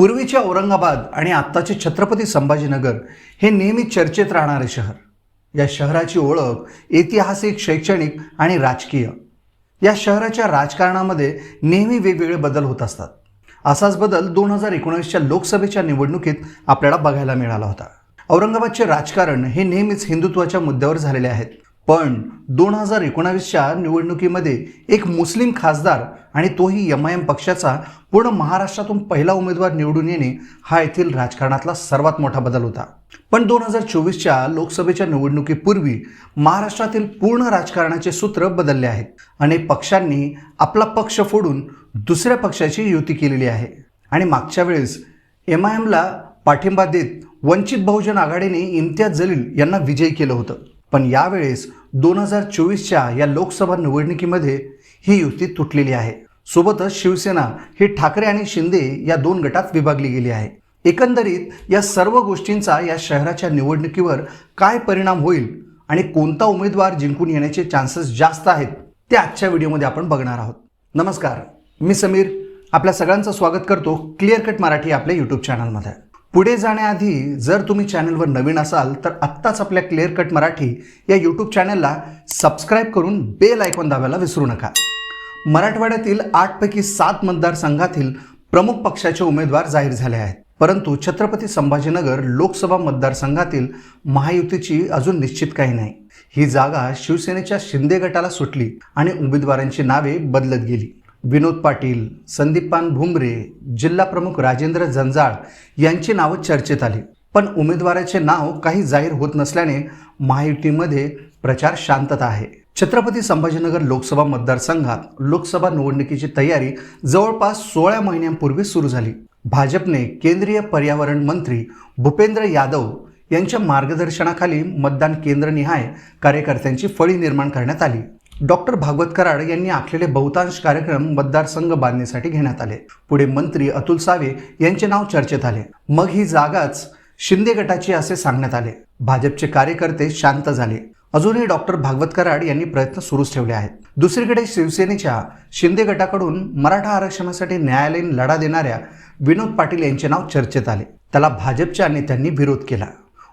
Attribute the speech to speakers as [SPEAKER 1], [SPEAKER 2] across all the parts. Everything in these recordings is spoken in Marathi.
[SPEAKER 1] पूर्वीचे औरंगाबाद आणि आत्ताचे छत्रपती संभाजीनगर हे नेहमी चर्चेत राहणारे शहर. या शहराची ओळख ऐतिहासिक शैक्षणिक आणि राजकीय. या शहराच्या राजकारणामध्ये नेहमी वेगवेगळे बदल होत असतात. असाच बदल दोन हजार एकोणीसच्या लोकसभेच्या निवडणुकीत आपल्याला बघायला मिळाला होता. औरंगाबादचे राजकारण हे नेहमीच हिंदुत्वाच्या मुद्द्यावर झालेले आहेत. पण दोन हजार एकोणावीसच्या निवडणुकीमध्ये एक मुस्लिम खासदार आणि तोही एम आय एम पक्षाचा. पूर्ण महाराष्ट्रातून पहिला उमेदवार निवडून येणे हा येथील राजकारणातला सर्वात मोठा बदल होता. पण दोन हजार चोवीसच्या लोकसभेच्या निवडणुकीपूर्वी महाराष्ट्रातील पूर्ण राजकारणाचे सूत्र बदलले आहेत अनेक पक्षांनी आपला पक्ष फोडून दुसऱ्या पक्षाची युती केलेली आहे. आणि मागच्या वेळेस एम आय एमला पाठिंबा देत वंचित बहुजन आघाडीने इम्तियाज जलील यांना विजयी केलं होतं. पण यावेळेस दोन हजार चोवीसच्या या लोकसभा निवडणुकीमध्ये ही युती तुटलेली आहे. सोबतच शिवसेना ही ठाकरे आणि शिंदे या दोन गटात विभागली गेली आहे. एकंदरीत या सर्व गोष्टींचा या शहराच्या निवडणुकीवर काय परिणाम होईल आणि कोणता उमेदवार जिंकून येण्याचे चान्सेस जास्त आहेत ते आजच्या व्हिडिओमध्ये आपण बघणार आहोत. नमस्कार मी समीर. आपल्या सगळ्यांचं स्वागत करतो क्लिअर कट मराठी आपल्या यूट्यूब चॅनलमध्ये पुढे जाण्याआधी जर तुम्ही चॅनलवर नवीन असाल तर आत्ताच आपल्या क्लिअर कट मराठी या यूट्यूब चॅनलला सबस्क्राईब करून बेल आयकॉन दाबायला विसरू नका. मराठवाड्यातील आठपैकी सात मतदारसंघातील प्रमुख पक्षाचे उमेदवार जाहीर झाले आहेत. परंतु छत्रपती संभाजीनगर लोकसभा मतदारसंघातील महायुतीची अजून निश्चित काही नाही. ही जागा शिवसेनेच्या शिंदे गटाला सुटली आणि उमेदवारांची नावे बदलत गेली. विनोद पाटील संदीपान भुमरे जिल्हा प्रमुख राजेंद्र जंजाळ यांची नावं चर्चेत आली. पण उमेदवाराचे नाव काही जाहीर होत नसल्याने महायुतीमध्ये प्रचार शांतता आहे. छत्रपती संभाजीनगर लोकसभा मतदारसंघात लोकसभा निवडणुकीची तयारी जवळपास सोळा महिन्यांपूर्वी सुरू झाली. भाजपने केंद्रीय पर्यावरण मंत्री भूपेंद्र यादव यांच्या मार्गदर्शनाखाली मतदान केंद्रनिहाय कार्यकर्त्यांची फळी निर्माण करण्यात आली. डॉक्टर भागवत कराड यांनी आखलेले बहुतांश कार्यक्रम मतदारसंघ बांधणीसाठी घेण्यात आले. पुढे मंत्री अतुल सावे यांचे नाव चर्चेत आले. मग ही जागाच शिंदे गटाची असे सांगण्यात आले. भाजपचे कार्यकर्ते शांत झाले. अजूनही डॉक्टर भागवत कराड यांनी प्रयत्न सुरूच ठेवले आहेत. दुसरीकडे शिवसेनेच्या शिंदे गटाकडून मराठा आरक्षणासाठी न्यायालयीन लढा देणाऱ्या विनोद पाटील यांचे नाव चर्चेत आले. त्याला भाजपच्या नेत्यांनी विरोध केला.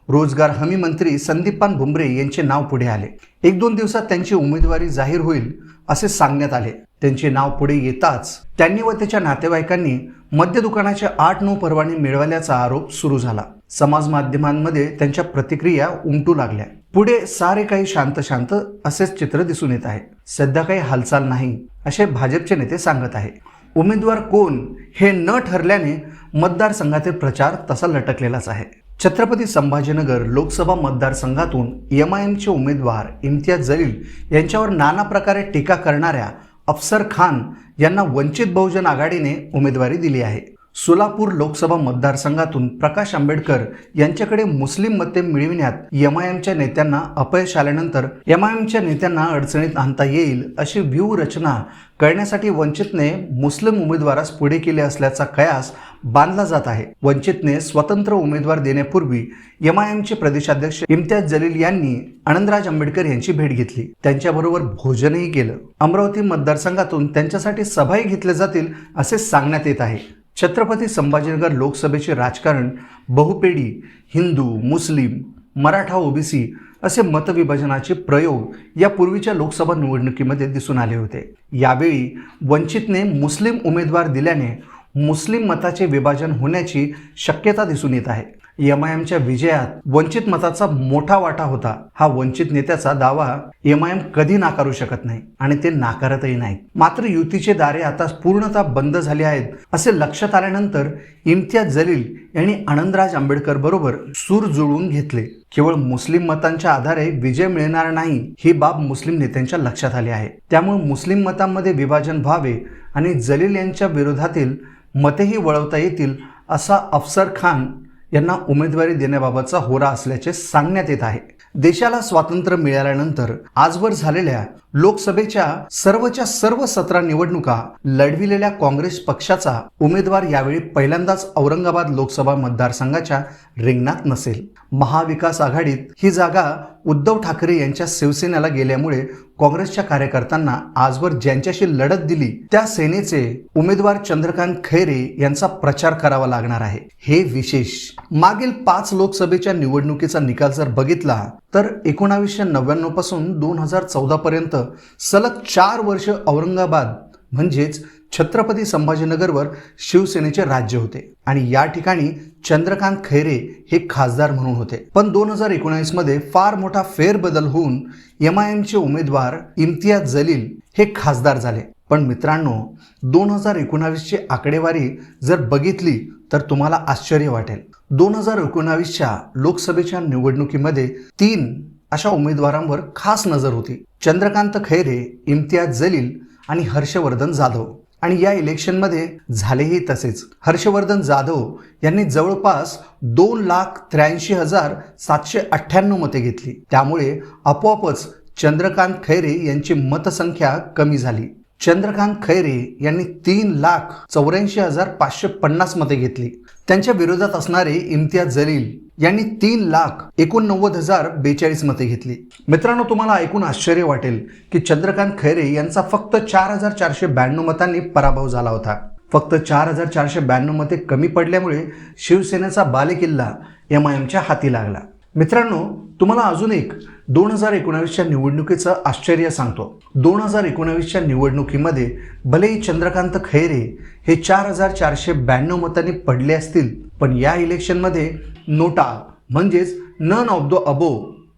[SPEAKER 1] रोजगार हमी मंत्री संदीपान भुमरे यांचे नाव पुढे आले. एक दोन दिवसात त्यांची उमेदवारी जाहीर होईल असे सांगण्यात आले. त्यांचे नाव पुढे येताच त्यांनी व त्याच्या नातेवाईकांनी मद्य दुकानाचे आठ नऊ परवाने मिळवल्याचा आरोप सुरू झाला. समाज माध्यमांमध्ये त्यांच्या प्रतिक्रिया उमटू लागल्या. पुढे सारे काही शांत शांत असेच चित्र दिसून येत आहे. सध्या काही हालचाल नाही असे भाजपचे नेते सांगत आहे. उमेदवार कोण हे न ठरल्याने मतदारसंघातील प्रचार तसा लटकलेलाच आहे. छत्रपती संभाजीनगर लोकसभा मतदारसंघातून एम आय एमचे उमेदवार इम्तियाज जलील यांच्यावर नाना प्रकारे टीका करणाऱ्या अफसर खान यांना वंचित बहुजन आघाडीने उमेदवारी दिली आहे. सोलापूर लोकसभा मतदारसंघातून प्रकाश आंबेडकर यांच्याकडे मुस्लिम मते मिळविण्यात एम आय एमच्या नेत्यांना अपयश आल्यानंतर एम आय एमच्या नेत्यांना अडचणीत आणता येईल अशी व्यूहरचना करण्यासाठी वंचितने मुस्लिम उमेदवारास पुढे केले असल्याचा कयास बांधला जात आहे. वंचितने स्वतंत्र उमेदवार देण्यापूर्वी एम आय एमचे प्रदेशाध्यक्ष इम्तियाज जलील यांनी आनंदराज आंबेडकर यांची भेट घेतली. त्यांच्याबरोबर भोजनही केलं. अमरावती मतदारसंघातून त्यांच्यासाठी सभाही घेतल्या जातील असे सांगण्यात येत आहे. छत्रपती संभाजीनगर लोकसभेचे राजकारण बहुपेडी हिंदू मुस्लिम मराठा ओबीसी असे मतविभाजनाचे प्रयोग या पूर्वीच्या लोकसभा निवडणुकीमध्ये दिसून आले होते. यावेळी वंचितने मुस्लिम उमेदवार दिल्याने मुस्लिम मताचे विभाजन होण्याची शक्यता दिसून येत आहे. एम आय एमच्या विजयात वंचित मताचा मोठा वाटा होता. हा वंचित नेत्याचा दावा एम आय एम कधी नाकारू शकत नाही आणि ते नाकारतही नाहीत. मात्र युतीचे दारे आता पूर्णतः बंद झाले आहेत असे लक्षात आल्यानंतर इम्तियाज जलील यांनी आनंदराज आंबेडकर बरोबर सूर जुळवून घेतले. केवळ मुस्लिम मतांच्या आधारे विजय मिळणार नाही ही बाब मुस्लिम नेत्यांच्या लक्षात आली आहे. त्यामुळे मुस्लिम मतांमध्ये विभाजन व्हावे आणि जलील यांच्या विरोधातील मतेही वळवता येतील असा अफसर खान यांना उमेदवारी देण्याबाबतचा होरा असल्याचे सांगण्यात येत आहे. देशाला स्वातंत्र्य मिळाल्यानंतर आजवर झालेल्या लोकसभेच्या सर्वच्या सर्व सतरा निवडणुका लढविलेल्या काँग्रेस पक्षाचा उमेदवार यावेळी पहिल्यांदाच औरंगाबाद लोकसभा मतदारसंघाच्या रिंगणात नसेल. महाविकास आघाडीत ही जागा उद्धव ठाकरे यांच्या शिवसेनेला गेल्यामुळे काँग्रेसच्या कार्यकर्त्यांना आजवर ज्यांच्याशी लढत दिली त्या सेनेचे उमेदवार चंद्रकांत खैरे यांचा प्रचार करावा लागणार आहे. हे विशेष. मागील पाच लोकसभेच्या निवडणुकीचा निकाल जर बघितला तर एकोणावीसशे नव्याण्णवपासून दोन हजार चौदा पर्यंत सलग चार वर्ष औरंगाबाद म्हणजेच छत्रपती संभाजीनगरवर शिवसेनेचे राज्य होते. आणि या ठिकाणी चंद्रकांत खैरे हे खासदार म्हणून होते. पण दोन हजार एकोणावीसमध्ये फार मोठा फेरबदल होऊन एम आय एमचे उमेदवार इम्तियाज जलील हे खासदार झाले. पण मित्रांनो दोन हजार एकोणावीसची आकडेवारी जर बघितली तर तुम्हाला आश्चर्य वाटेल. दोन हजार एकोणावीसच्या लोकसभेच्या निवडणुकीमध्ये तीन अशा उमेदवारांवर खास नजर होती. चंद्रकांत खैरे इम्तियाज जलील आणि हर्षवर्धन जाधव. आणि या इलेक्शनमध्ये झालेही तसेच. हर्षवर्धन जाधव यांनी जवळपास दोन लाख त्र्याऐंशी हजार सातशे अठ्ठ्याण्णव मते घेतली. त्यामुळे आपोआपच चंद्रकांत खैरे यांची मतसंख्या कमी झाली. चंद्रकांत खैरे यांनी तीन लाख चौऱ्याऐंशी हजार पाचशे पन्नास मते घेतली. त्यांच्या विरोधात असणारे इम्तियाज जलील यांनी तीन लाख एकोणनव्वद हजार बेचाळीस मते घेतली. मित्रांनो तुम्हाला ऐकून आश्चर्य वाटेल की चंद्रकांत खैरे यांचा फक्त चार हजार चारशे ब्याण्णव मतांनी पराभव झाला होता. फक्त चार हजार चारशे ब्याण्णव मते कमी पडल्यामुळे शिवसेनेचा बालेकिल्ला एम आय एमच्या हाती लागला. मित्रांनो तुम्हाला अजून एक दोन हजार एकोणावीसच्या निवडणुकीचं आश्चर्य सांगतो. दोन हजार एकोणावीसच्या निवडणुकीमध्ये भलेही चंद्रकांत खैरे हे चार हजार चारशे ब्याण्णव मतांनी पडले असतील पण या इलेक्शनमध्ये नोटा म्हणजेच नन ऑफ द अबो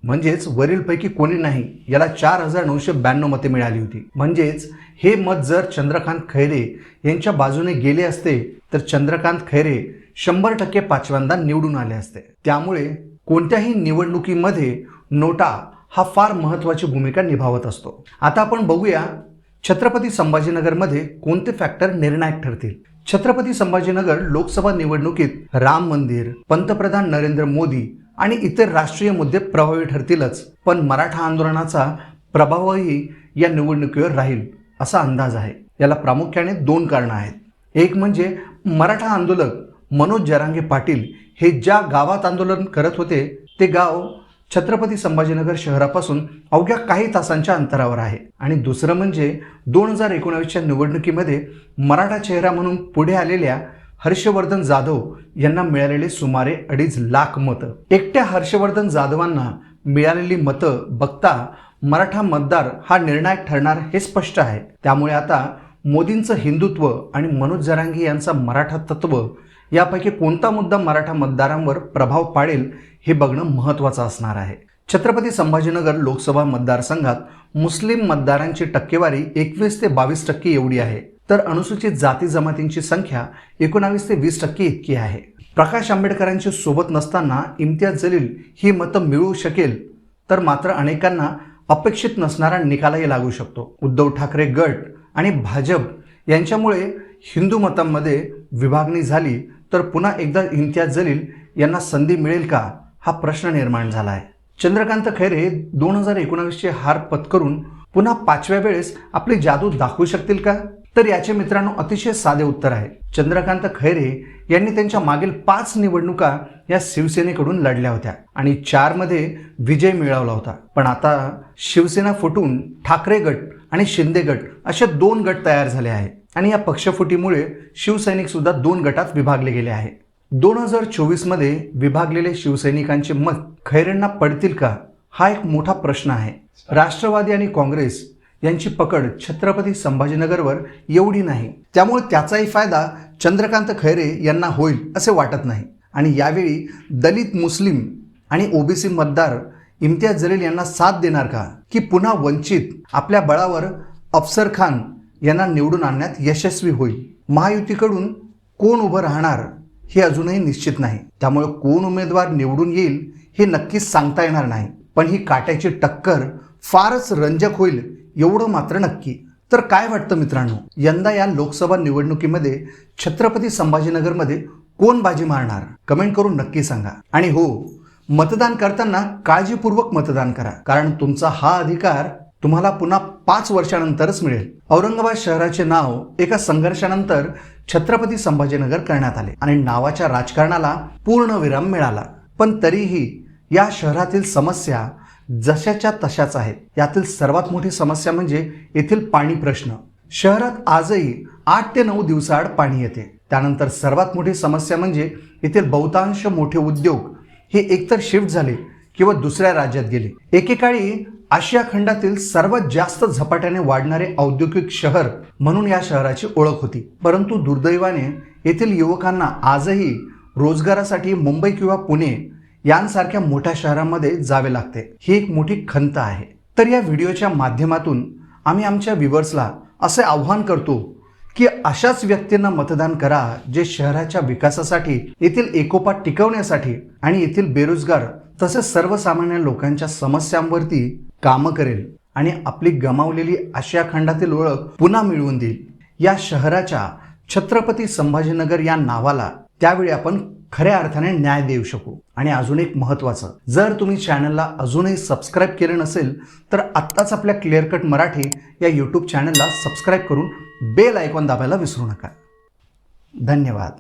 [SPEAKER 1] म्हणजेच वरीलपैकी कोणी नाही याला चार हजार नऊशे ब्याण्णव मते मिळाली होती. म्हणजेच हे मत जर चंद्रकांत खैरे यांच्या बाजूने गेले असते तर चंद्रकांत खैरे शंभर टक्के पाचव्यांदा निवडून आले असते. त्यामुळे कोणत्याही निवडणुकीमध्ये नोटा हा फार महत्त्वाची भूमिका निभावत असतो. आता आपण बघूया छत्रपती संभाजीनगरमध्ये कोणते फॅक्टर निर्णायक ठरतील? छत्रपती संभाजीनगर लोकसभा निवडणुकीत राम मंदिर पंतप्रधान नरेंद्र मोदी आणि इतर राष्ट्रीय मुद्दे प्रभावी ठरतीलच. पण मराठा आंदोलनाचा प्रभावही या निवडणुकीवर राहील असा अंदाज आहे. याला प्रामुख्याने दोन कारणं आहेत. एक म्हणजे मराठा आंदोलक मनोज जरांगे पाटील हे ज्या गावात आंदोलन करत होते ते गाव छत्रपती संभाजीनगर शहरापासून अवघ्या काही तासांच्या अंतरावर आहे. आणि दुसरं म्हणजे दोन हजार एकोणावीसच्या निवडणुकीमध्ये मराठा चेहरा म्हणून पुढे आलेल्या हर्षवर्धन जाधव यांना मिळालेले सुमारे अडीच लाख मतं. एकट्या हर्षवर्धन जाधवांना मिळालेली मतं बघता मराठा मतदार हा निर्णायक ठरणार हे स्पष्ट आहे. त्यामुळे आता मोदींचं हिंदुत्व आणि मनोज जरांगी यांचा मराठा तत्व यापैकी कोणता मुद्दा मराठा मतदारांवर प्रभाव पाडेल हे बघणं महत्त्वाचं असणार आहे. छत्रपती संभाजीनगर लोकसभा मतदारसंघात मुस्लिम मतदारांची टक्केवारी एकवीस ते बावीस टक्के एवढी आहे. तर अनुसूचित जाती जमातींची संख्या एकोणावीस ते वीस टक्के इतकी आहे. प्रकाश आंबेडकरांची सोबत नसताना इम्तियाज जलील ही मतं मिळू शकेल तर मात्र अनेकांना अपेक्षित नसणारा निकालही लागू शकतो. उद्धव ठाकरे गट आणि भाजप यांच्यामुळे हिंदू मतांमध्ये विभागणी झाली तर पुन्हा एकदा इम्तियाज जलील यांना संधी मिळेल का? हा प्रश्न निर्माण झाला आहे चंद्रकांत खैरे दोन हजार एकोणावीसचे हार पत्करून पुन्हा पाचव्या वेळेस आपली जादू दाखवू शकतील का? तर याचे मित्रांनो अतिशय साधे उत्तर आहे. चंद्रकांत खैरे यांनी त्यांच्या मागील पाच निवडणुका या शिवसेनेकडून लढल्या होत्या आणि चारमध्ये विजय मिळवला होता. पण आता शिवसेना फुटून ठाकरे गट आणि शिंदे गट असे दोन गट तयार झाले आहेत. आणि या पक्षफुटीमुळे शिवसैनिकसुद्धा दोन गटात विभागले गेले आहे. दोन हजार चोवीसमध्ये विभागलेले शिवसैनिकांचे मत खैरेंना पडतील का? हा एक मोठा प्रश्न आहे. राष्ट्रवादी आणि काँग्रेस यांची पकड छत्रपती संभाजीनगरवर एवढी नाही. त्यामुळे त्याचाही फायदा चंद्रकांत खैरे यांना होईल असे वाटत नाही. आणि यावेळी दलित मुस्लिम आणि ओबीसी मतदार इम्तियाज जलील यांना साथ देणार का? की पुन्हा वंचित आपल्या बळावर अफसर खान यांना निवडून आणण्यात यशस्वी होईल. महायुतीकडून कोण उभं राहणार हे अजूनही निश्चित नाही. त्यामुळे कोण उमेदवार निवडून येईल हे नक्कीच सांगता येणार नाही. पण ही काट्याची टक्कर फारच रंजक होईल एवढं मात्र नक्की. तर काय वाटतं मित्रांनो? यंदा या लोकसभा निवडणुकीमध्ये छत्रपती संभाजीनगरमध्ये कोण बाजी मारणार? कमेंट करून नक्की सांगा. आणि हो मतदान करताना काळजीपूर्वक मतदान करा. कारण तुमचा हा अधिकार तुम्हाला पुन्हा पाच वर्षानंतरच मिळेल. औरंगाबाद शहराचे नाव एका संघर्षानंतर छत्रपती संभाजीनगर करण्यात आले आणि नावाच्या राजकारणाला पूर्ण विराम मिळाला. पण तरीही या शहरातील समस्या जशाच्या तशाच आहेत. यातील सर्वात मोठी समस्या म्हणजे येथील पाणी प्रश्न. शहरात आजही आठ ते नऊ दिवसाआड पाणी येते. त्यानंतर सर्वात मोठी समस्या म्हणजे येथील बहुतांश मोठे उद्योग हे एकतर शिफ्ट झाले किंवा दुसऱ्या राज्यात गेले. एकेकाळी आशिया खंडातील सर्वात जास्त झपाट्याने वाढणारे औद्योगिक शहर म्हणून या शहराची ओळख होती. परंतु दुर्दैवाने येथील युवकांना आजही रोजगारासाठी मुंबई किंवा पुणे यांसारख्या मोठ्या शहरांमध्ये जावे लागते. ही एक मोठी खंत आहे. तर या व्हिडिओच्या माध्यमातून आम्ही आमच्या व्ह्युअर्सला असे आव्हान करतो की अशाच व्यक्तींना मतदान करा जे शहराच्या विकासासाठी येथील एकोपा टिकवण्यासाठी आणि येथील बेरोजगार तसेच सर्वसामान्य लोकांच्या समस्यांवरती कामं करेल आणि आपली गमावलेली आशिया खंडातील ओळख पुन्हा मिळवून देईल. या शहराच्या छत्रपती संभाजीनगर या नावाला त्यावेळी आपण खऱ्या अर्थाने न्याय देऊ शकू. आणि अजून एक महत्त्वाचं जर तुम्ही चॅनलला अजूनही सबस्क्राईब केलं नसेल तर आत्ताच आपल्या क्लिअर कट मराठी या यूट्यूब चॅनलला सबस्क्राईब करून बेल आयकॉन दाबायला विसरू नका. धन्यवाद.